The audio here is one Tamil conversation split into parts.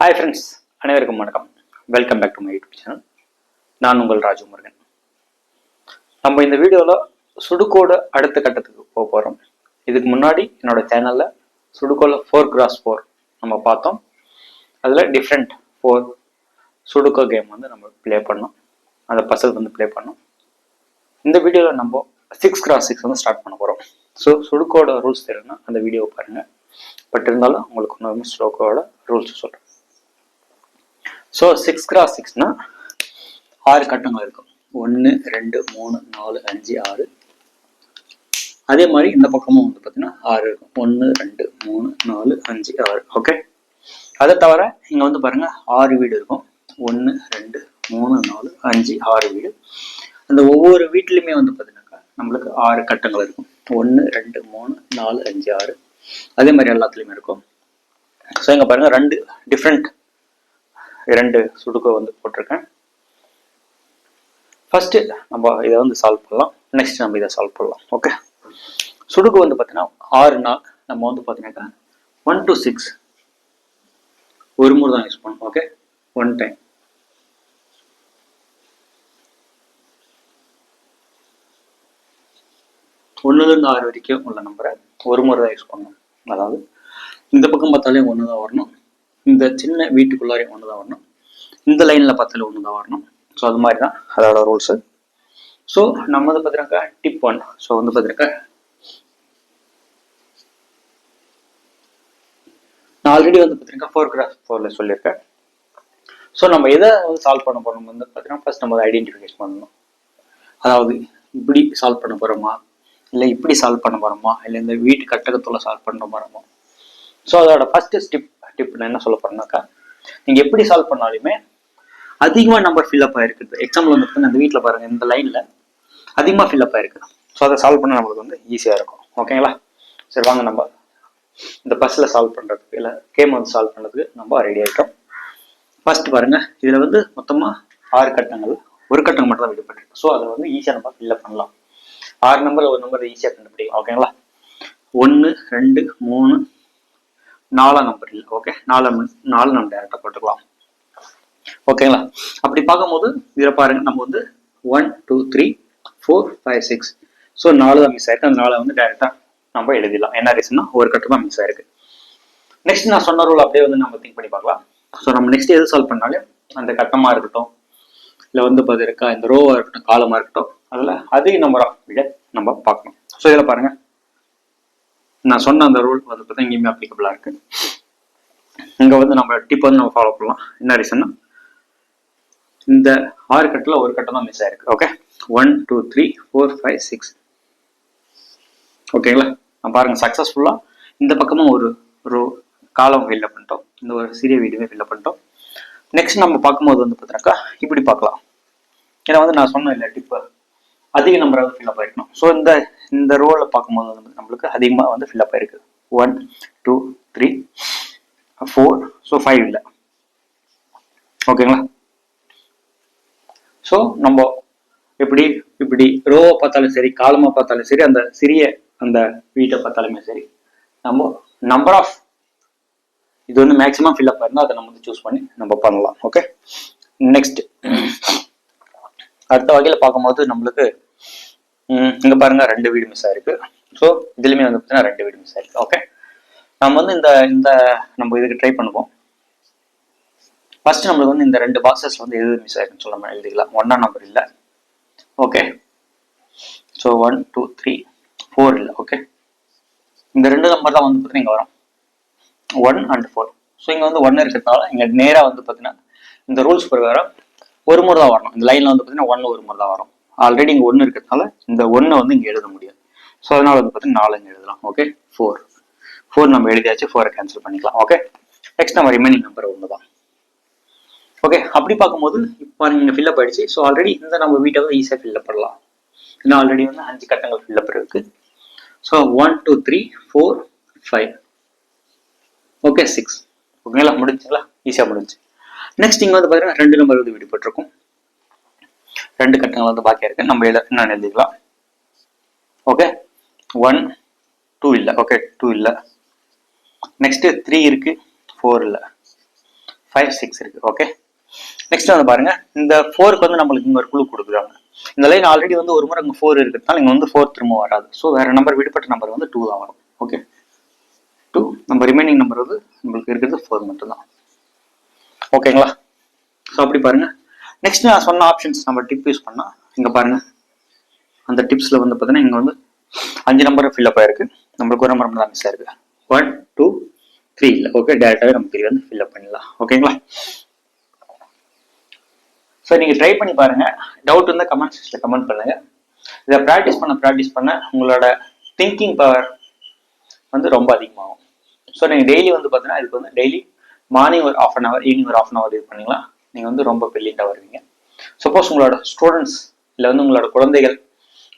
ஹாய் ஃப்ரெண்ட்ஸ் அனைவருக்கும் வணக்கம். Welcome back to my YouTube channel நான் உங்கள் ராஜு முருகன். நம்ம இந்த வீடியோவில் சுடுகோட அடுத்த கட்டத்துக்கு போக போகிறோம் இதுக்கு முன்னாடி என்னோட சேனலில் சுடுகோல ஃபோர் கிராஸ் ஃபோர் நம்ம பார்த்தோம். அதில் டிஃப்ரெண்ட் ஃபோர் சுடுகோ கேம் வந்து நம்ம ப்ளே பண்ணோம். அந்த பசல் வந்து ப்ளே பண்ணோம். இந்த வீடியோவில் நம்ம சிக்ஸ் கிராஸ் சிக்ஸ் வந்து ஸ்டார்ட் பண்ண போகிறோம் ஸோ சுடுக்கோட ரூல்ஸ் தெரியும்னா அந்த வீடியோவை பாருங்கள் பட் இருந்தாலும் உங்களுக்கு இன்னொரு ஸ்லோக்கோட ரூல்ஸ் சொல்கிறேன் ஸோ சிக்ஸ் கிராஸ் சிக்ஸ்னா ஆறு கட்டங்கள் இருக்கும். ஒன்று ரெண்டு மூணு நாலு அஞ்சு ஆறு. அதே மாதிரி இந்த பக்கமும் வந்து பார்த்தீங்கன்னா ஆறு இருக்கும். ஒன்று ரெண்டு மூணு நாலு அஞ்சு ஆறு. ஓகே அதை தவிர இங்கே வந்து பாருங்க ஆறு வீடு இருக்கும். ஒன்று ரெண்டு மூணு நாலு அஞ்சு ஆறு வீடு. அந்த ஒவ்வொரு வீட்லையுமே வந்து பார்த்தீங்கன்னாக்கா நம்மளுக்கு ஆறு கட்டங்கள் இருக்கும். ஒன்று ரெண்டு மூணு நாலு அஞ்சு ஆறு. அதே மாதிரி எல்லாத்துலேயுமே இருக்கும். ஸோ இங்கே பாருங்க ரெண்டு டிஃப்ரெண்ட் இரண்டு சுடுக்க வந்து போட்டிருக்கேன். ஃபர்ஸ்ட் நம்ம இதை வந்து சால்வ் பண்ணலாம். நெக்ஸ்ட் நம்ம இதை சால்வ் பண்ணலாம். ஓகே சுடுக்கு வந்து பார்த்தீங்கன்னா ஆறு நாள் நம்ம வந்து பார்த்தீங்கன்னாக்கா ஒன் டு சிக்ஸ் ஒரு முறை தான் யூஸ் பண்ணணும். ஓகே ஒன் டைம் ஒன்றுலேருந்து ஆறு வரைக்கும் உள்ள நம்பரை ஒரு முறை தான் யூஸ் பண்ணணும். அதாவது இந்த பக்கம் பார்த்தாலே ஒன்று தான் வரணும். இந்த சின்ன வீட்டுக்குள்ளாரையும் ஒன்று தான் வரணும். இந்த லைனில் பத்தில் ஒன்று தான் வரணும். ஸோ அது மாதிரி தான் அதோட ரூல்ஸு ஸோ நம்ம வந்து பார்த்தீங்கன்னாக்கா டிப் ஒன் ஸோ வந்து பார்த்துருக்கா நான் ஆல்ரெடி வந்து பார்த்தீங்கன்னா ஃபோர் கிராஃப் ஃபோரில் சொல்லியிருக்கேன். ஸோ நம்ம எதை வந்து சால்வ் பண்ண போகிறோம் வந்து பார்த்தீங்கன்னா ஃபர்ஸ்ட் நம்ம ஐடென்டிஃபிகேஷன் பண்ணணும். அதாவது இப்படி சால்வ் பண்ண போகிறோமா இல்லை இப்படி சால்வ் பண்ண போகிறோமா இல்லை இந்த வீட்டு கட்டகத்தில் சால்வ் பண்ண போகிறோமா ஸோ அதோட ஃபர்ஸ்ட் ஸ்டெப் டிப் நான் என்ன சொல்ல போறேன்னாக்கா நீங்கள் எப்படி சால்வ் பண்ணாலுமே அதிகமாக நம்பர் ஃபில்அப் ஆயிருக்குது. எக்ஸாம்பிள் வந்து அந்த வீட்டில் பாருங்க இந்த லைனில் அதிகமாக ஃபில்அப் ஆயிருக்கு ஸோ அதை சால்வ் பண்ண நம்மளுக்கு வந்து ஈஸியாக இருக்கும். ஓகேங்களா சரி வாங்க நம்ம இந்த பஸ்ஸில் சால்வ் பண்ணுறதுக்கு இல்லை கேம் வந்து சால்வ் பண்ணுறதுக்கு நம்ம ரெடி ஆகிட்டோம் ஃபர்ஸ்ட் பாருங்க இதில் வந்து மொத்தமாக ஆறு கட்டங்கள் ஒரு கட்டம் மட்டும் தான் விடுபட்டிருக்கு. ஸோ அதை வந்து ஈஸியாக நம்ம ஃபில்அப் பண்ணலாம். ஆறு நம்பர் ஒரு நம்பர் ஈஸியாக கண்டுபிடிக்கும் ஓகேங்களா ஒன்று ரெண்டு மூணு நாலாம் நம்பர் இல்லை. ஓகே நாலு நாலு நம்ம டேரக்டா போட்டுக்கலாம். ஓகேங்களா அப்படி பார்க்கும்போது இதில் பாருங்க. நம்ம வந்து one two three four five six so நாலு தான் மிஸ் ஆயிருக்கு. அந்த நாளை வந்து டேரெக்டாக நம்ம எழுதிடலாம். என்ன ரீசன்னா ஒரு கட்டமாக மிஸ் ஆயிருக்கு. நெக்ஸ்ட் நான் சொன்ன ரூல் அப்படியே வந்து நம்ம திங்க் பண்ணி பார்க்கலாம். ஸோ நம்ம நெக்ஸ்ட் எது சால்வ் பண்ணாலே அந்த கட்டமாக இருக்கட்டும் இல்லை வந்து பதில் இருக்கா இந்த ரோவாக இருக்கட்டும் காலமாக இருக்கட்டும் அதில் அதிக நம்பராக விட நம்ம பார்க்கணும். ஸோ இதில் பாருங்க. நான் சொன்ன அந்த ரூல் வந்து பார்த்தா எங்கேயுமே அப்ளிகபிளாக இருக்கு. இங்கே வந்து நம்ம டிப் வந்து நம்ம ஃபாலோ பண்ணலாம். என்ன ரீசன்னா இந்த ஆறு கட்டில் ஒரு கட்டம் தான் மிஸ் ஆயிருக்கு. Okay one two three four five six ஓகேங்களா நான் பாருங்க சக்ஸஸ்ஃபுல்லாக இந்த பக்கமும் ஒரு ரோ காலம் ஃபில்லப் பண்ணிட்டோம். இந்த ஒரு சிறிய வீடுமே ஃபில்லப் பண்ணிட்டோம். நெக்ஸ்ட் நம்ம பார்க்கும்போது வந்து பார்த்தீங்கன்னாக்கா இப்படி பார்க்கலாம். ஏன்னா வந்து நான் சொன்னேன் இல்லை டிப்பு அதிக நம்பராக ஃபில்அப் ஆயிருக்கணும். ஸோ இந்த இந்த ரோவில் பார்க்கும்போது வந்து நம்மளுக்கு அதிகமாக வந்து ஃபில்அப் ஆயிருக்கு. One two three four so five இல்லை. ஓகேங்களா ஸோ நம்ம இப்படி இப்படி ரோவை பார்த்தாலும் சரி காலமாக பார்த்தாலும் சரி அந்த சிறிய அந்த வீட்டை பார்த்தாலுமே சரி நம்ம நம்பர் ஆஃப் இது வந்து மேக்ஸிமம் ஃபில்அப் ஆயிருந்தால் அதை நம்ம வந்து சூஸ் பண்ணி நம்ம பண்ணலாம். ஓகே நெக்ஸ்ட் அடுத்த வகையில் பார்க்கும்போது நம்மளுக்கு இங்க பாருங்க ரெண்டு வீடு மிஸ் ஆயிருக்கு. ஸோ இதுலயுமே வந்து பார்த்தீங்கன்னா ரெண்டு வீடு மிஸ் ஆயிருக்கு. ஓகே நம்ம வந்து இந்த இந்த நம்ம இதுக்கு ட்ரை பண்ணுவோம். ஃபர்ஸ்ட் நம்மளுக்கு வந்து இந்த ரெண்டு பாக்ஸஸ் வந்து எது மிஸ் ஆயிருக்குன்னு சொல்ல எழுதிக்கலாம். ஒன்னா நம்பர் இல்லை. Okay so one two three four இல்லை. ஓகே இந்த ரெண்டு நம்பர் தான் வந்து பார்த்தீங்கன்னா இங்கே வரும். ஒன் அண்ட் ஃபோர் ஸோ இங்கே வந்து ஒன்று இருக்கிறதுனால இங்கே நேராக வந்து பார்த்தீங்கன்னா இந்த ரூல்ஸ் பிரகாரம் ஒரு முறை தான் வரணும். இந்த லைனில் வந்து பார்த்தீங்கன்னா ஒன்று ஒரு முறை தான் வரும். ஆல்ரெடி இங்கே ஒன்று இருக்கிறதுனால இந்த ஒன்றை வந்து இங்கே எழுத முடியாது. ஸோ அதனால வந்து பார்த்தீங்கன்னா நாலு இங்கே எழுதலாம். ஓகே ஃபோர் ஃபோர் நம்ம எழுதியாச்சு. ஃபோரை கேன்சல் பண்ணிக்கலாம். ஓகே நெக்ஸ்ட் நம்ம ரிமைனிங் நம்பர் ஒன்று தான். ஓகே அப்படி பார்க்கும்போது இப்போ நீங்கள் ஃபில்லப் ஆயிடுச்சு. ஸோ ஆல்ரெடி இந்த நம்ம வீட்டை வந்து ஈஸியாக ஃபில்லப் பண்ணலாம். இன்னும் ஆல்ரெடி வந்து அஞ்சு கட்டங்கள் ஃபில்லப் இருக்கு. So one two three four five okay six ஓகேங்களா முடிஞ்சுங்களா? ஈஸியாக முடிஞ்சு நெக்ஸ்ட் இங்கே வந்து பார்த்தீங்கன்னா ரெண்டு நம்பர் வந்து விடுபட்டிருக்கும். ரெண்டு கட்டங்கள் வந்து பாக்கியா இருக்கு. நம்ம எழுத என்ன எழுதிக்கலாம் ஓகே ஒன் டூ இல்லை. ஓகே டூ இல்லை. நெக்ஸ்ட் த்ரீ இருக்கு ஃபோர் இல்லை. ஃபைவ் சிக்ஸ் இருக்கு. ஓகே நெக்ஸ்ட் வந்து பாருங்க. இந்த ஃபோருக்கு வந்து நம்மளுக்கு இங்க ஒரு குழு கொடுக்குறாங்க. இந்த லைன் ஆல்ரெடி வந்து ஒரு முறை இங்கே ஃபோர் இருக்கிறதுனால இங்கே வந்து ஃபோர் திரும்ப வராது. ஸோ வேற நம்பர் விடுபட்ட நம்பர் வந்து டூ தான் வரும். ஓகே டூ நம்ம ரிமைனிங் நம்பர் வந்து நம்மளுக்கு இருக்கிறது ஃபோர் மட்டும்தான். ஓகேங்களா ஸோ அப்படி பாருங்க. நெக்ஸ்ட் நான் சொன்ன ஆப்ஷன்ஸ் நம்ம டிப் யூஸ் பண்ணா இங்க பாருங்க. அந்த டிப்ஸ்ல வந்து பார்த்தீங்கன்னா இங்க வந்து அஞ்சு நம்பர் ஃபில்அப் ஆயிருக்கு. நம்மளுக்கு ஒரு நம்பர் தான் மிஸ் ஆயிருக்கு. ஒன் டூ த்ரீ இல்லை ஓகே டேரெக்டாகவே நம்ம த்ரீ வந்து ஃபில்அப் பண்ணிடலாம். ஓகேங்களா ஸோ நீங்கள் ட்ரை பண்ணி பாருங்க. டவுட் இருந்தால் கமெண்ட் செக்ஷனில் கமெண்ட் பண்ணுங்க. இதை ப்ராக்டிஸ் பண்ண ப்ராக்டிஸ் பண்ண உங்களோட திங்கிங் பவர் வந்து ரொம்ப அதிகமாகும். ஸோ நீங்கள் டெய்லி வந்து பார்த்தீங்கன்னா இதுக்கு வந்து டெய்லி மார்னிங் ஒரு ஆஃப் அன் ஹவர் ஈவினிங் ஒரு ஆஃப் அன் ஹவர் இது பண்ணிக்கலாம். நீங்கள் வந்து ரொம்ப பிரில்லியண்டாக வருவீங்க. சப்போஸ் உங்களோட ஸ்டூடெண்ட்ஸ் இல்லை வந்து உங்களோட குழந்தைகள்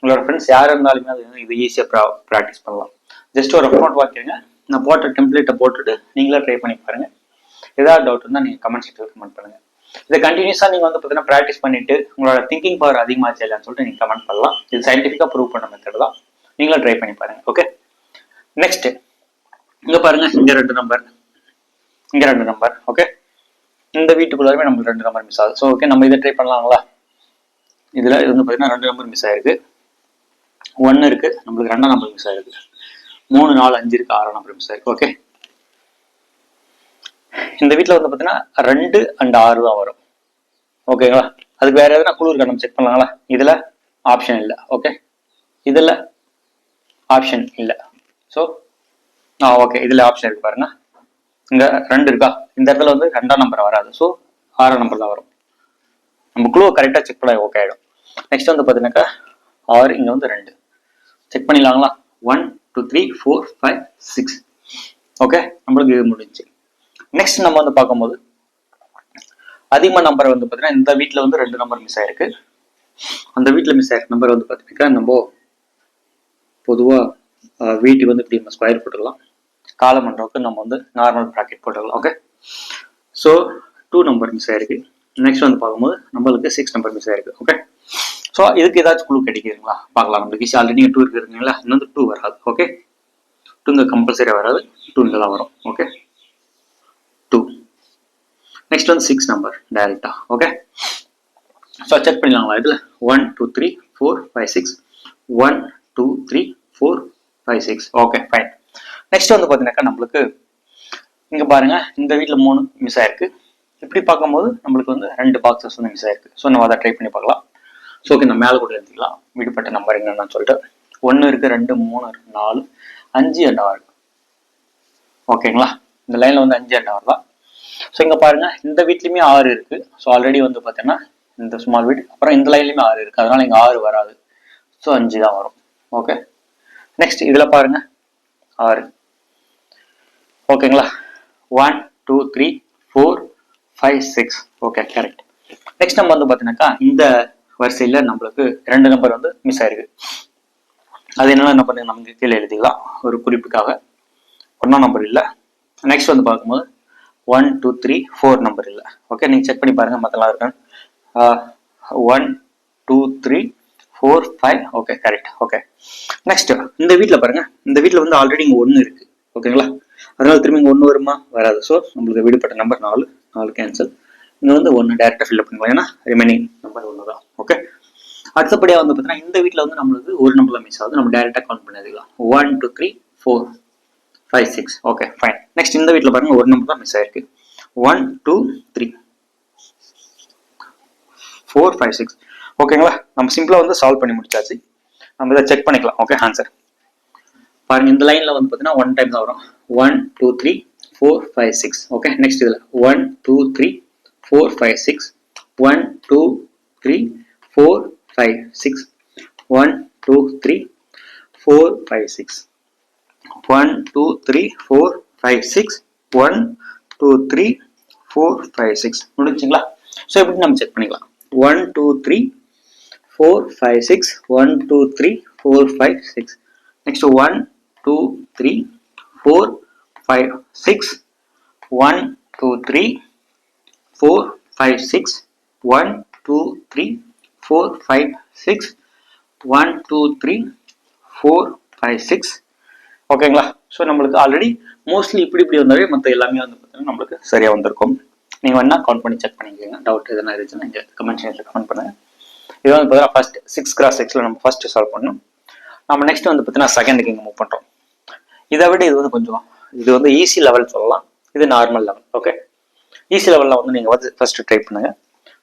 உங்களோட ஃப்ரெண்ட்ஸ் யார் இருந்தாலுமே அது வந்து இது ஈஸியாக ப்ரா ப்ராக்டிஸ் பண்ணலாம். ஜஸ்ட் ஒரு அக்கௌண்ட் வாங்கிக்கோங்க நான் போட்ட டெம்ப்ளேட்டை போட்டுட்டு நீங்களே ட்ரை பண்ணி பாருங்க. ஏதாவது டவுட் இருந்தால் நீங்கள் கமெண்ட் செக்ஷனில் கமெண்ட் பண்ணுங்கள் இதை கண்டினியூஸாக நீங்கள் வந்து பார்த்தீங்கன்னா ப்ராக்டிஸ் பண்ணிட்டு உங்களோட திங்கிங் பவர் அதிகமாச்சு இல்லைன்னு சொல்லிட்டு நீங்கள் கமெண்ட் பண்ணலாம். இது சயின்டிஃபிக்காக ப்ரூவ் பண்ண மெத்தட் தான். நீங்களும் ட்ரை பண்ணி பாருங்க. ஓகே நெக்ஸ்ட் இங்கே பாருங்க இங்கே ரெண்டு நம்பர் இங்க ரெண்டு நம்பர் ஓகே இந்த வீட்டுக்குள்ளாருமே நம்மளுக்கு ரெண்டு நம்பர் மிஸ் ஆகுது. ஸோ ஓகே நம்ம இதை ட்ரை பண்ணலாங்களா இதுல இது வந்து பார்த்தீங்கன்னா ரெண்டு நம்பர் மிஸ் ஆயிருக்கு. ஒன்று இருக்கு நம்மளுக்கு ரெண்டாம் நம்பர் மிஸ் ஆயிருக்கு. மூணு நாலு அஞ்சு இருக்கு ஆறாம் நம்பர் மிஸ் ஆயிருக்கு. ஓகே இந்த வீட்டில் வந்து பார்த்தீங்கன்னா ரெண்டு அண்ட் ஆறு தான் வரும். ஓகேங்களா அதுக்கு வேற எதனா குழு இருக்கா? நம்ம செக் பண்ணலாங்களா? இதுல ஆப்ஷன் இல்லை. ஓகே இதுல ஆப்ஷன் இல்லை. ஸோ ஆ ஓகே இதுல ஆப்ஷன் இருக்கு பாருங்க. இங்க ரெண்டு இருக்கா? இந்த இடத்துல வந்து ரெண்டாம் நம்பர் வராது. ஸோ ஆறாம் நம்பர் தான் வரும். நம்ம குளோ கரெக்டாக செக் பண்ண ஓகே ஆகிடும் நெக்ஸ்ட் வந்து பார்த்தீங்கன்னாக்கா ஆறு இங்கே வந்து ரெண்டு. Check பண்ணிடலாங்களா? One two three four five six okay நம்மளுக்கு இது முடிஞ்சு. நெக்ஸ்ட் நம்ம வந்து பார்க்கும்போது அதிகமாக நம்பர் வந்து பார்த்தீங்கன்னா இந்த வீட்டில் வந்து ரெண்டு நம்பர் மிஸ் ஆயிருக்கு. அந்த வீட்டில் மிஸ் ஆயிருக்க நம்பர் வந்து பார்த்தீங்கன்னா நம்ம பொதுவாக வீட்டுக்கு வந்து இப்படி நம்ம ஸ்கொயர் போட்டுக்கலாம். காலம் காலமண்டவுக்கு நம்ம வந்து நார்மல் ப்ராக்கெட் போட்டுக்கலாம் okay so two number miss ஆயிருக்கு. நெக்ஸ்ட் வந்து பார்க்கும்போது நம்மளுக்கு சிக்ஸ் நம்பர் மிஸ் ஆயிருக்கு ஓகே ஸோ இதுக்கு ஏதாச்சும் குழு கிடைக்குதுங்களா பார்க்கலாம். நம்மளுக்கு ஆல்ரெடி நீங்கள் டூ இருக்குங்களா இன்னும் வந்து டூ வராது ஓகே டூ இங்கே கம்பல்சரியாக வராது. டூ இங்கே தான் வரும் ஓகே டூ நெக்ஸ்ட் வந்து சிக்ஸ் நம்பர் டைரெக்டா ஓகே ஸோ செக் பண்ணிடலாங்களா இதில்? One two three four five six one two three four five six okay fine next வந்து பார்த்தீங்கன்னாக்கா நம்மளுக்கு இங்கே பாருங்க இந்த வீட்டில் மூணு மிஸ் ஆயிருக்கு. இப்படி பார்க்கும்போது நம்மளுக்கு வந்து ரெண்டு பாக்ஸஸ் வந்து மிஸ் ஆயிருக்கு. ஸோ நம்ம அதை ட்ரை பண்ணி பார்க்கலாம். ஸோ ஓகே நம்ம மேலே கூட எழுதிக்கலாம் விடுபட்ட நம்பர் என்னன்னு சொல்லிட்டு. ஒன்று இருக்கு ரெண்டு மூணு இருக்கு நாலு அஞ்சு அண்ட் ஆறு. ஓகேங்களா இந்த லைனில் வந்து அஞ்சு அண்ட் ஆறு தான். ஸோ இங்கே பாருங்க இந்த வீட்லேயுமே ஆறு இருக்கு. ஸோ ஆல்ரெடி வந்து பார்த்தீங்கன்னா இந்த ஸ்மால் வீட் அப்புறம் இந்த லைன்லேயுமே ஆறு இருக்கு. அதனால இங்கே ஆறு வராது. ஸோ அஞ்சு தான் வரும். ஓகே நெக்ஸ்ட் இதில் பாருங்க. ஆறு. ஓகேங்களா? One two three four five six okay correct next நம்ம வந்து பார்த்தீங்கன்னாக்கா இந்த வரிசையில் நம்மளுக்கு ரெண்டு நம்பர் வந்து மிஸ் ஆயிருக்கு. அது என்னென்ன நம்பர் நமக்கு கீழே எழுதிக்கலாம் ஒரு குறிப்புக்காக. ஒன்றாம் நம்பர் இல்லை. நெக்ஸ்ட் வந்து பார்க்கும்போது one two three four number இல்லை. ஓகே நீங்கள் செக் பண்ணி பாருங்கள் மற்றலாம் இருக்கு one two three four five okay correct okay next இந்த வீட்டில் பாருங்கள் இந்த வீட்டில் வந்து ஆல்ரெடி இங்கே ஒன்று இருக்கு. ஓகேங்களா? அதனால திரும்பி இங்கே ஒன்று வருமா? வராது. ஸோ நம்மளுக்கு விடுபட்ட நம்பர் நாலு. நாலு கேன்சல் இங்கே வந்து ஒன்று டேரெக்டாக ஃபில்அப் பண்ணிக்கலாம். ஏன்னா ரிமைனிங் நம்பர் ஒன்று தான் ஓகே அடுத்தபடியாக வந்து பார்த்தீங்கன்னா இந்த வீட்டில் வந்து நம்மளுக்கு ஒரு நம்பர் மிஸ் ஆகுது. நம்ம டேரெக்டாக கவுண்ட் பண்ணிடலாம் one two three four five six okay fine next இந்த வீட்டில் பாருங்க ஒரு நம்பர் தான் மிஸ் ஆயிருக்கு. One two three four five six ஓகேங்களா நம்ம சிம்பிளாக வந்து சால்வ் பண்ணி முடிச்சாச்சு. நம்ம இதை செக் பண்ணிக்கலாம். ஓகே ஆன்சர் பாருங்க இந்த லைனில் வந்து பார்த்தீங்கன்னா ஒன் டைம் தான் வரும். One two three four five six okay next இதில். One two three four five six one two three four five six one two three four five six one two three four five six one two three four five six முடிஞ்சுங்களா? So எப்படி நம்ம செக் பண்ணிக்கலாம். One two three four five six one two three four five six next one two three four five six one two three four five six one two three four five six one two three four five six ஓகேங்களா ஸோ நம்மளுக்கு ஆல்ரெடி மோஸ்ட்லி இப்படி இப்படி வந்தாவே மற்ற எல்லாமே வந்து பார்த்தீங்கன்னா நம்மளுக்கு சரியாக வந்திருக்கும். நீங்கள் வேணால் கவுண்ட் பண்ணி செக் பண்ணிக்கோங்க. டவுட் எதனா இருந்துச்சுன்னா இங்கே கமெண்ட் செக்ஷனில் கமெண்ட் பண்ணுங்கள் இது வந்து பார்த்தீங்கன்னா ஃபர்ஸ்ட் சிக்ஸ் கிராஸ் சிக்ஸில் நம்ம ஃபஸ்ட்டு சால்வ் பண்ணணும். நம்ம நெக்ஸ்ட் வந்து பார்த்தீங்கன்னா செகண்டுக்கு இங்கே மூவ் பண்ணுறோம் இதை விட இது வந்து கொஞ்சம் இது வந்து ஈஸி லெவல் சொல்லலாம். இது நார்மல் லெவல் ஓகே ஈஸி லெவலில் வந்து நீங்கள் வந்து ஃபஸ்ட்டு ட்ரை பண்ணுங்கள்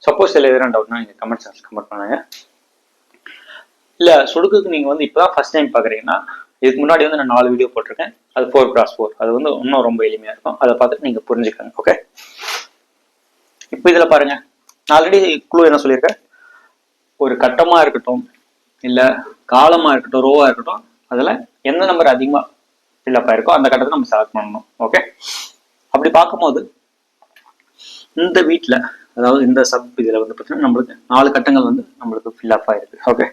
சப்போஸ் இதில் எதுனா டவுட்னா நீங்கள் கமெண்ட் செக்ஷன் கமெண்ட் பண்ணுங்கள் இல்லை சுடுக்குக்கு நீங்கள் வந்து இப்போ தான் ஃபஸ்ட் டைம் பார்க்குறீங்கன்னா இதுக்கு முன்னாடி வந்து நான் நாலு வீடியோ போட்டிருக்கேன். அது ஃபோர் கிராஸ் ஃபோர் அது வந்து இன்னும் ரொம்ப எளிமையாக இருக்கும். அதை பார்த்துட்டு நீங்கள் புரிஞ்சுக்கோங்க ஓகே இப்போ இதில் பாருங்க. நான் ஆல்ரெடி குழு என்ன சொல்லியிருக்கேன்? ஒரு கட்டமாக இருக்கட்டும் இல்லை காலமாக இருக்கட்டும் ரோவாக இருக்கட்டும் அதில் எந்த நம்பர் அதிகமாக ஃபில்லப் ஆயிருக்கோ அந்த கட்டத்தை நம்ம செலக்ட் பண்ணணும். ஓகே அப்படி பார்க்கும்போது இந்த வீட்டில் அதாவது இந்த சப் இதில் வந்து பார்த்தீங்கன்னா நம்மளுக்கு நாலு கட்டங்கள் வந்து நம்மளுக்கு ஃபில்அப் ஆயிருக்கு. ஓகே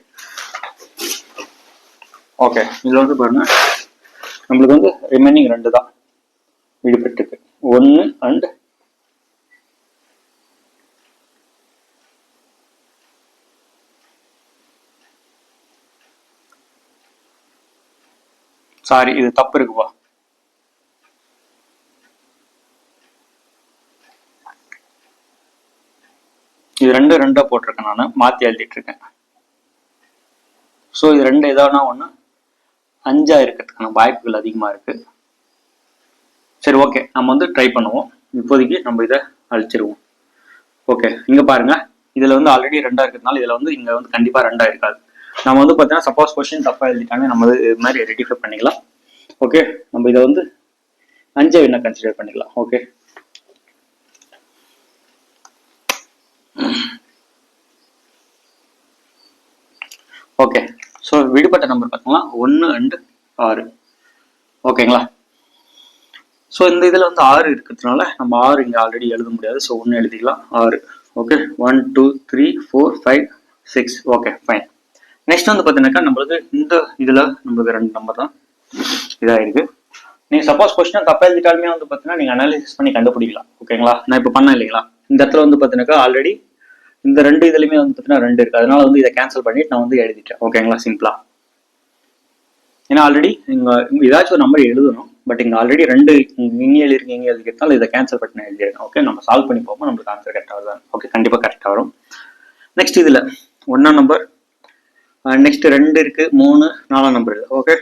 ஓகே இதில் வந்து பாருங்க நம்மளுக்கு வந்து ரிமைனிங் ரெண்டு தான். விடுபட்டுருக்கு ஒன்று அண்ட் சாரி இது தப்பு இருக்குப்பா இது ரெண்டு ரெண்டா போட்டிருக்கேன் நான். மாத்தி எழுதிட்டு இருக்கேன். ஸோ இது ரெண்டு ஏதாவது ஒன்று அஞ்சா இருக்கிறதுக்கான வாய்ப்புகள் அதிகமா இருக்கு. சரி ஓகே. நம்ம வந்து ட்ரை பண்ணுவோம். இப்போதைக்கு நம்ம இதை அழிச்சிருவோம். ஓகே. இங்க பாருங்க. இதுல வந்து ஆல்ரெடி ரெண்டா இருக்கிறதுனால இதுல வந்து இங்க வந்து கண்டிப்பா ரெண்டா இருக்காது. நம்ம வந்து பார்த்தீங்கன்னா சப்போஸ் கொஸ்டின் தப்பாக எழுதிட்டாங்க நம்ம இது மாதிரி ரெடிஃபை பண்ணிக்கலாம். ஓகே நம்ம இதை வந்து அஞ்சை வினா கன்சிடர் பண்ணிக்கலாம். ஓகே ஓகே ஸோ விடுபட்ட நம்பர் பார்த்தீங்கன்னா ஒன்று ரெண்டு ஆறு. ஓகேங்களா ஸோ இந்த இதில் வந்து ஆறு இருக்கிறதுனால நம்ம ஆறு இங்கே ஆல்ரெடி எழுத முடியாது. ஸோ ஒன்று எழுதிக்கலாம். ஆறு. Okay one two three four five six okay fine next வந்து பார்த்தீங்கன்னாக்கா நம்மளுக்கு இந்த இதில் நம்மளுக்கு ரெண்டு நம்பர் தான் இதாயிருக்கு. நீங்கள் சப்போஸ் கொஸ்டின் தப்பா எழுதிட்டாலுமே வந்து பார்த்தீங்கன்னா நீங்கள் அனாலிசிஸ் பண்ணி கண்டுபிடிக்கலாம். ஓகேங்களா நான் இப்போ பண்ணேன் இல்லைங்களா? இந்த இடத்துல வந்து பார்த்தீங்கன்னாக்கா ஆல்ரெடி இந்த ரெண்டு இதுலையுமே வந்து பார்த்தீங்கன்னா ரெண்டு இருக்கு. அதனால வந்து இதை கேன்சல் பண்ணிட்டு நான் வந்து எழுதிட்டேன். ஓகேங்களா சிம்பிளா ஏன்னா ஆல்ரெடி இங்க ஏதாச்சும் ஒரு நம்பர் எழுதணும். பட் இங்க ஆல்ரெடி ரெண்டு இங்க எழுதிருக்கு இங்க எழுதிக்கிறதுனால இதை கேன்சல் பண்ணி நான் எழுதிருக்கேன் ஓகே நம்ம சால்வ் பண்ணி போகும்போது நம்மளுக்கு ஆன்சர் கரெக்டாக வருது ஓகே கண்டிப்பா கரெக்டாக வரும். நெக்ஸ்ட் இதுல ஒன்னாம் நம்பர் நெக்ஸ்ட் ரெண்டு இருக்கு. மூணு நாலாம் நம்பர் இருக்கு ஓகே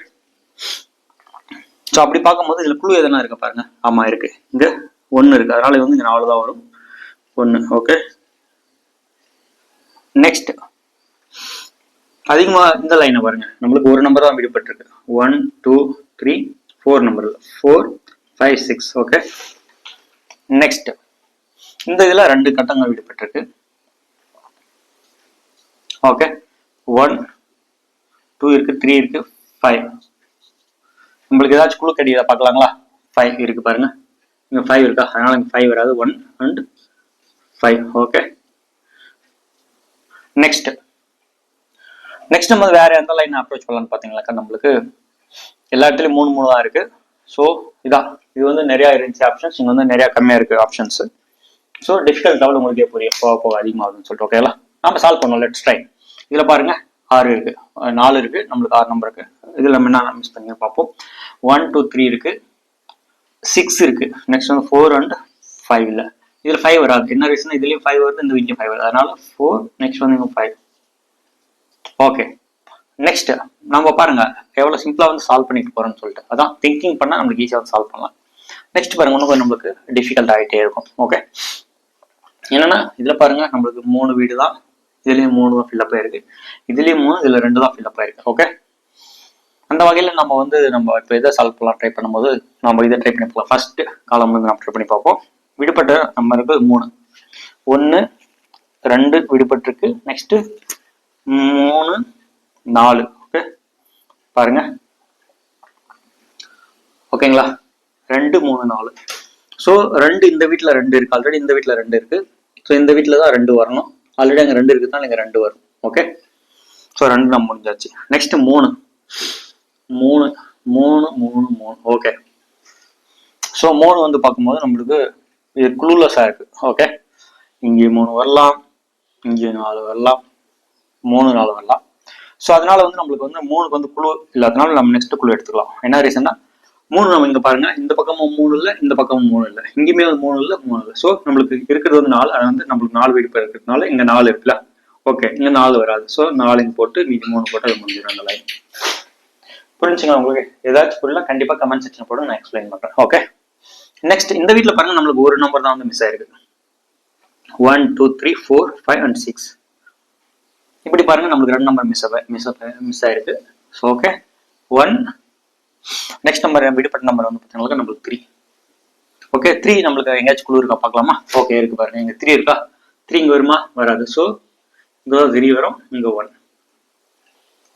ஸோ அப்படி பார்க்கும்போது இதுல குழு எதனா இருக்கு பாருங்க. ஆமா இருக்கு. இங்க ஒன்னு இருக்கு. அதனால வந்து இங்க நாலு தான் வரும். ஒன்னு ஓகே நெக்ஸ்ட் அதிகமா இந்த லைனை பாருங்க. நம்மளுக்கு ஒரு நம்பர் தான் விடுபட்டிருக்கு. One two three four number four five six okay next இந்த இதுல ரெண்டு கட்டங்கள் விடுபட்டிருக்கு. ஓகே ஒன் டூ இருக்கு த்ரீ இருக்கு ஃபைவ் உங்களுக்கு ஏதாச்சும் குழு கடிதா பார்க்கலாங்களா? ஃபைவ் இருக்கு பாருங்க. இங்கே ஃபைவ் இருக்கா? அதனால இங்கே ஃபைவ் வராது. One and five okay next next நம்ம வேற எந்த லைன் அப்ரோச் பண்ணலாம்னு பார்த்தீங்களாக்கா நம்மளுக்கு? எல்லா இடத்துலையும் மூணு மூணு தான் இருக்கு. ஸோ இதான் இது வந்து நிறையா இருந்துச்சு ஆப்ஷன்ஸ் இங்கே வந்து நிறையா கம்மியாக இருக்கு ஆப்ஷன்ஸ் ஸோ டிஃபிகல்ட் லெவல் உங்களுக்கே புரியும் போக போக அதிகமாகுதுன்னு சொல்லிட்டு ஓகேங்களா நம்ம சால்வ் பண்ணுவோம். லெட்ஸ் ட்ரை இதில் பாருங்கள் ஆறு இருக்கு நாலு இருக்கு. நம்மளுக்கு ஆறு நம்பர் இருக்கு. இதுல நம்ம என்ன மிஸ் பண்ணி பார்ப்போம். ஒன் டூ த்ரீ இருக்கு. சிக்ஸ் இருக்கு. நெக்ஸ்ட் வந்து ஃபோர் அண்ட் ஃபைவ் இல்லை. இதுல ஃபைவ் வராது. என்ன ரீசன் இதுலயும் ஃபைவ் வருது இந்த வீட்லயும் ஃபைவ் வருது. அதனால ஃபோர் நெக்ஸ்ட் வந்து ஃபைவ் ஓகே நெக்ஸ்ட் நம்ம பாருங்க எவ்வளவு சிம்பிளா வந்து சால்வ் பண்ணிட்டு போறோம்னு சொல்லிட்டு. அதான் திங்கிங் பண்ணா நம்மளுக்கு ஈஸியாக வந்து சால்வ் பண்ணலாம். நெக்ஸ்ட் பாருங்க இன்னும் கொஞ்சம் நம்மளுக்கு டிஃபிகல்ட் ஆகிட்டே இருக்கும். ஓகே என்னன்னா இதுல பாருங்க நம்மளுக்கு மூணு வீடு தான் இதுலயும் மூணு தான் ஃபில்லப் ஆயிருக்கு. இதுலயும் மூணு இதுல ரெண்டு தான் ஃபில்லப் ஆயிருக்கு. ஓகே அந்த வகையில நம்ம வந்து நம்ம இப்போ இதை சால்வ் பண்ணலாம் ட்ரை பண்ணும்போது நம்ம இதை ட்ரை பண்ணி போகலாம் ஃபர்ஸ்ட் காலம் வந்து நம்ம ட்ரை பண்ணி பார்ப்போம். விடுபட்ட நம்பருக்கு மூணு. ஒன்று ரெண்டு விடுபட்டிருக்கு. நெக்ஸ்ட் மூணு நாலு. ஓகே பாருங்க. ஓகேங்களா ரெண்டு மூணு நாலு. ஸோ ரெண்டு இந்த வீட்டில் ரெண்டு இருக்கு. ஆல்ரெடி இந்த வீட்டில் ரெண்டு இருக்கு. ஸோ இந்த வீட்டில் தான் ரெண்டு வரணும். ஆல்ரெடி அங்கே ரெண்டு இருக்குதுனால இங்கே ரெண்டு வரும். ஓகே ஸோ ரெண்டு நம்ம முடிஞ்சாச்சு. நெக்ஸ்ட் மூணு. மூணு மூணு மூணு மூணு. ஓகே ஸோ மூணு வந்து பார்க்கும்போது நம்மளுக்கு இது குளூலஸாக இருக்கு. ஓகே இங்கே மூணு வரலாம். இங்கே நாலு வரலாம். மூணு நாலு வரலாம். ஸோ அதனால வந்து நம்மளுக்கு வந்து மூணுக்கு வந்து குழு இல்லாதனால நம்ம நெக்ஸ்ட் குழு எடுத்துக்கலாம். என்ன ரீசன்னா மூணு நம்ம இங்க பாருங்க. இந்த பக்கமும் மூணு இல்லை இந்த பக்கமும் மூணு இல்லை. இங்கேயுமே மூணு இல்லை மூணு இல்லை. ஸோ நம்மளுக்கு இருக்கிறது வந்து நாலு. அது வந்து நம்மளுக்கு நாலு வீடு இருக்கிறதுனால இங்க நாலு இருக்குல்ல? ஓகே இங்க நாலு வராது. ஸோ நாலு இங்க போட்டு மீதி மூணு போட்டு அது முடிஞ்சிடும் அந்த லைன் புரிஞ்சுங்களா உங்களுக்கு? ஏதாச்சும் புரியல கண்டிப்பா கமெண்ட் செக்ஷன் போட்டு நான் எக்ஸ்பிளைன் பண்றேன். ஓகே நெக்ஸ்ட் இந்த வீட்டில் பாருங்க நம்மளுக்கு ஒரு நம்பர் தான் வந்து மிஸ் ஆயிருக்கு. One two three four five and six இப்படி பாருங்க நம்மளுக்கு ரெண்டு நம்பர் மிஸ் மிஸ் மிஸ் ஆயிருக்கு. So okay one next number விடுபட்ட நம்பர் வந்து பார்த்தீங்கன்னா நம்மளுக்கு த்ரீ ஓகே த்ரீ நம்மளுக்கு எங்கேயாச்சும் குழு இருக்கா? பார்க்கலாமா? ஓகே இருக்கு பாருங்க. இங்க த்ரீ இருக்கா? த்ரீ இங்க வருமா? வராது. ஸோ இங்க த்ரீ வரும் இங்க ஒன்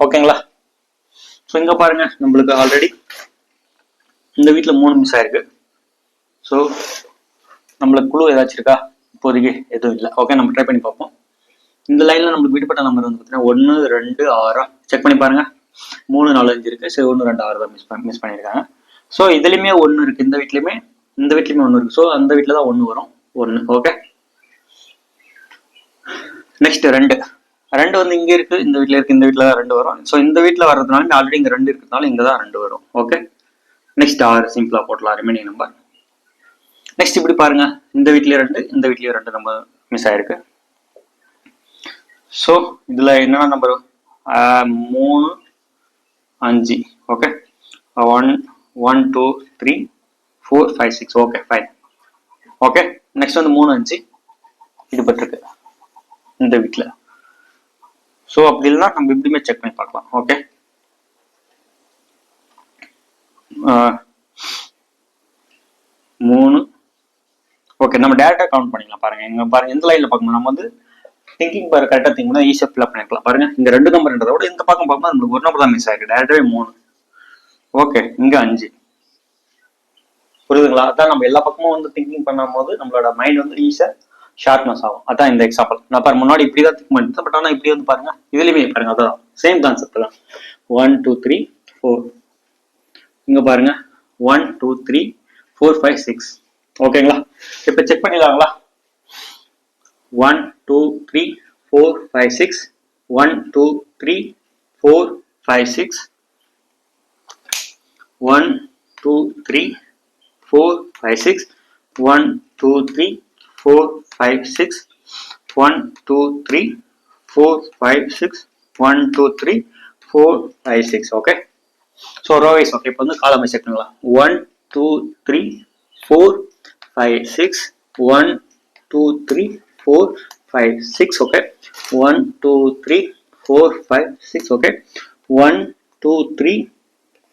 ஓகேங்களா ஸோ இங்க பாருங்க நம்மளுக்கு ஆல்ரெடி இந்த வீட்டில் மூணு மிஸ் ஆயிருக்கு. ஸோ நம்மளுக்கு குழு ஏதாச்சும் இருக்கா? இப்போதைக்கு எதுவும் இல்லை. ஓகே நம்ம ட்ரை பண்ணி பார்ப்போம். இந்த லைன்ல நம்மளுக்கு விடுபட்ட நம்பர் வந்து பார்த்தீங்கன்னா ஒன்று ரெண்டு ஆறா. செக் பண்ணி பாருங்க. மூணு நாலு அஞ்சு இருக்கு. சரி ஒன்று ரெண்டு ஆறு தான் மிஸ் பண்ணி மிஸ் பண்ணியிருக்காங்க. ஸோ இதுலையுமே ஒன்று இருக்கு. இந்த வீட்லையுமே இந்த வீட்லையுமே ஒன்று இருக்கு. ஸோ அந்த வீட்டில் தான் ஒன்று வரும். ஒன்று ஓகே நெக்ஸ்ட் ரெண்டு. ரெண்டு வந்து இங்கே இருக்கு இந்த வீட்ல இருக்கு இந்த வீட்ல தான் ரெண்டு வரும். ஸோ இந்த வீட்ல வர்றதுனால ஆல்ரெடி இங்கே ரெண்டு இருக்கிறதுனால இங்கே தான் ரெண்டு வரும் ஓகே நெக்ஸ்ட் ஆறு சிம்பிளா போட்டலாம் ரிமைனிங் நம்பர் நெக்ஸ்ட் இப்படி பாருங்க. இந்த வீட்லயே ரெண்டு இந்த வீட்லயே ரெண்டு நம்ம மிஸ் ஆயிருக்கு. ஸோ இதுல என்னென்ன நம்பர் மூணு அஞ்சு okay one one two three four five six okay five okay next வந்து மூணு அஞ்சு. இது பட்டிருக்கு. இந்த வீட்டில் ஸோ அப்படி இல்லைன்னா நம்ம இப்படியுமே செக் பண்ணி பார்க்கலாம் ஓகே uh, மூணு ஓகே நம்ம டேரக்டாக கவுண்ட் பண்ணிக்கலாம் பாருங்க. எங்கே பாருங்க எந்த லைனில் பார்க்கணும்? நம்ம வந்து திங்கிங் பாரு கரெக்டாக திங்க் பண்ணால் ஈஸியாக ஃபில் பண்ணிக்கலாம் பாருங்க இந்த ரெண்டு நம்பர்ன்றத விட இந்த பக்கம் பார்க்கும்போது நம்மளுக்கு ஒரு நம்பர் தான் மிஸ் ஆயிருக்கு. டேரக்டாகவே மூணு. ஓகே இங்க அஞ்சு. புரியுதுங்களா? அதான் நம்ம எல்லா பக்கமும் வந்து திங்கிங் பண்ணும்போது நம்மளோட மைண்ட் வந்து ஈஸியாக ஷார்ப்னஸ் ஆகும். அதான் இந்த எக்ஸாம்பிள் நான் பாரு முன்னாடி இப்படி தான் திங்க் பண்ணிட்டு பட் ஆனால் இப்படி வந்து பாருங்க இதுலயுமே பாருங்க அதான். சேம் கான்செப்ட் தான். ஒன் டூ த்ரீ ஃபோர் இங்க பாருங்க. One two three four five six ஓகேங்களா இப்போ check பண்ணிடலாங்களா? One two three four five six one two three four five six one two three four five six one two three four five six one two three four five six one two three four five six okay so row wise okay இப்போ வந்து காலம் செக் பண்ணலாம். One two three four five six one two three four five six okay one two three four five six okay one two three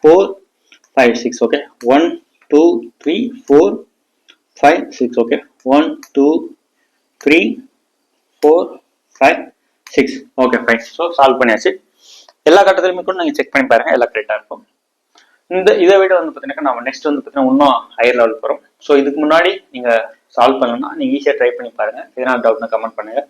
four five six okay one two three four five six okay one two three four five six okay fine so solve பண்ணியாச்சு. எல்லா கட்டத்திலுமே கூட நீங்கள் செக் பண்ணி பாருங்க. எல்லாம் கரெக்டாக இருக்கும். இந்த இதை விட வந்து பார்த்தீங்கன்னா நம்ம நெக்ஸ்ட் வந்து பார்த்தீங்கன்னா இன்னும் ஹையர் லெவல் போகிறோம் ஸோ இதுக்கு முன்னாடி நீங்கள் சால்வ் பண்ணணும்னா நீங்கள் ஈஸியாக ட்ரை பண்ணி பாருங்கள் எதனா டவுட்னா கமெண்ட் பண்ணுங்க.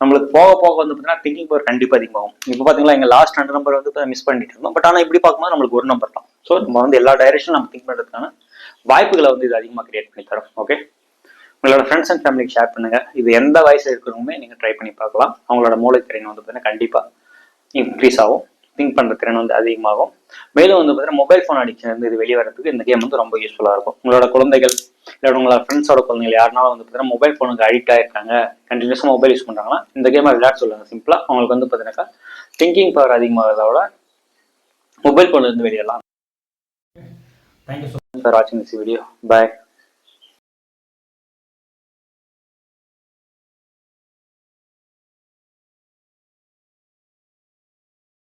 நம்மளுக்கு போக போக வந்து பார்த்தீங்கன்னா திங்கிங் பவர் கண்டிப்பாக அதிகமாகும். இப்போ பார்த்தீங்களா எங்கள் லாஸ்ட் ரெண்டு நம்பர் வந்து மிஸ் பண்ணிட்டு இருந்தோம். பட் ஆனால் இப்படி பார்க்கும்போது நம்மளுக்கு ஒரு நம்பர் தான். ஸோ நம்ம வந்து எல்லா டைரக்ஷனும் நம்ம திங்க் பண்ணுறதுக்கான வாய்ப்புகளை வந்து இது அதிகமாக கிரியேட் பண்ணி தரும். ஓகே உங்களோட ஃப்ரெண்ட்ஸ் அண்ட் ஃபேமிலிக்கு ஷேர் பண்ணுங்க. இது எந்த வயசு இருக்கிறவங்களுமே நீங்கள் ட்ரை பண்ணி பார்க்கலாம். அவங்களோட மூளை திறன் வந்து பார்த்தீங்கன்னா கண்டிப்பாக இன்க்ரீஸ் ஆகும். திங்க் பண்ணுற திறன் வந்து அதிகமாகும் மேலும் வந்து பார்த்தீங்கன்னா மொபைல் ஃபோன் அடிக்ஷன் வந்து இது வெளியே வரதுக்கு இந்த கேம் வந்து ரொம்ப யூஸ்ஃபுல்லாக இருக்கும் உங்களோட குழந்தைகள் இல்லை உங்களோட ஃப்ரெண்ட்ஸோட குழந்தைகள் யாருனாலும் வந்து பார்த்தீங்கன்னா மொபைல் ஃபோனுக்கு அடிக்ட் ஆயிருக்காங்க கண்டினியூஸாக மொபைல் யூஸ் பண்ணுறாங்கன்னா இந்த கேமை விளையாட சொல்லுங்க சிம்பிளாக அவங்களுக்கு வந்து பார்த்தீங்கன்னாக்கா திங்கிங் பவர் அதிகமாகிறதோட மொபைல் ஃபோன்ல இருந்து வெளியேறலாம் Thank you so for watching this video. Bye.